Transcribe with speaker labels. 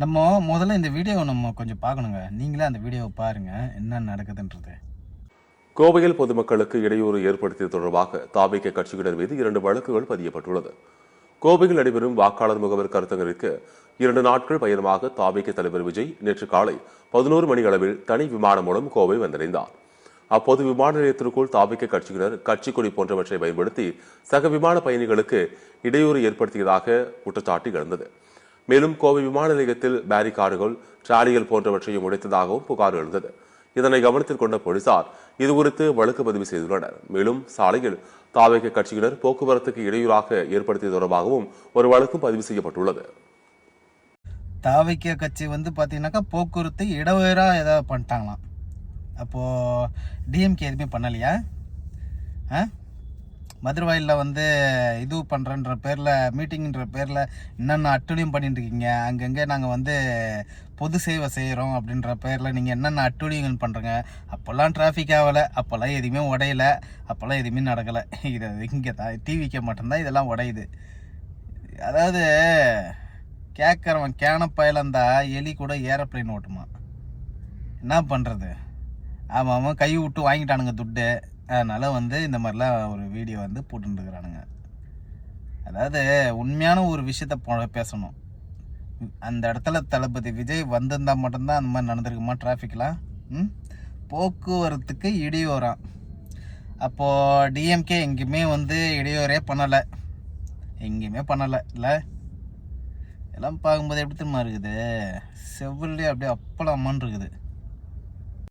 Speaker 1: நம்ம முதல்ல இந்த வீடியோவை நம்ம கொஞ்சம் பார்க்கணுங்க. நீங்களே அந்த வீடியோவை பாருங்க. என்ன நடக்குதுன்றது.
Speaker 2: கோவையில் பொதுமக்களுக்கு இடையூறு ஏற்படுத்தியது தொடர்பாக தாபிக கட்சியினர் மீது இரண்டு வழக்குகள் பதியப்பட்டுள்ளது. கோவையில் நடைபெறும் வாக்காளர் முகவர் கருத்தங்களுக்கு இரண்டு நாட்கள் பயணமாக தாபிக தலைவர் விஜய் நேற்று காலை பதினோரு மணி அளவில் தனி விமானம் மூலம் கோவை வந்தடைந்தார். அப்போது விமான நிலையத்திற்குள் தாபிக கட்சியினர் கட்சி கொடி போன்றவற்றை பயன்படுத்தி சக விமான பயணிகளுக்கு இடையூறு ஏற்படுத்தியதாக குற்றச்சாட்டு எழுந்தது. மேலும் கோவை விமான நிலையத்தில் பேரிகார்டுகள் டிராலிகள் போன்றவற்றையும் உடைத்ததாகவும் புகார் எழுந்தது. இதனை கவனத்தில் கொண்ட போலீசார் இதுகுறித்து வழக்கு பதிவு செய்துள்ளனர். மேலும் சாலையில் தாவக கட்சியினர் போக்குவரத்துக்கு இடையூறாக ஏற்படுத்தியது தொடர்பாகவும் ஒரு வழக்கும் பதிவு செய்யப்பட்டுள்ளது.
Speaker 1: தாவக்கிய கட்சி வந்து பார்த்தீங்கன்னாக்கா போக்குவரத்து இடவேறாக ஏதாவது பண்ணிட்டாங்களாம். அப்போது டிஎம்கே எதுவுமே பண்ணலையா? ஆ? மதுரவாயிலில் வந்து இது பண்ணுறன்ற பேரில் மீட்டிங்கிற பேரில் என்னென்ன அட்டுழியம் பண்ணிட்டு இருக்கீங்க அங்கங்கே நாங்கள் வந்து பொது சேவை செய்கிறோம் அப்படின்ற பேரில் நீங்கள் என்னென்ன அட்டுழியங்கள் பண்ணுறீங்க அப்போல்லாம் டிராஃபிக் ஆகலை அப்போல்லாம் எதுவுமே உடையலை அப்போல்லாம் எதுவுமே நடக்கலை. இது இங்கே தான் டிவிக்கு மட்டும்தான் இதெல்லாம் உடையுது. அதாவது கேட்குறவன் கேனப்பயில இருந்தா எலி கூட ஏரோப்ளேன் ஓட்டுமா? என்ன பண்ணுறது ஆமாம் அவன் கை விட்டு வாங்கிட்டானுங்க துட்டு. அதனால் வந்து இந்த மாதிரிலாம் ஒரு வீடியோ வந்து போட்டுருக்குறானுங்க அதாவது உண்மையான ஒரு விஷயத்த போ- பேசணும். அந்த இடத்துல தளபதி விஜய் வந்திருந்தா மட்டும்தான் அந்த மாதிரி நடந்திருக்குமா டிராஃபிக்லாம் ம்? போக்குவரத்துக்கு இடையூறாம். அப்போது டிஎம்கே எங்கேயுமே வந்து இடையூறே பண்ணலை. எங்கேயுமே பண்ணலை. இல்லை? எல்லாம் பார்க்கும்போது எப்படி திரும்ப இருக்குது? செவ்வொல்லே அப்படியே அப்பளம் அம்மான் இருக்குது.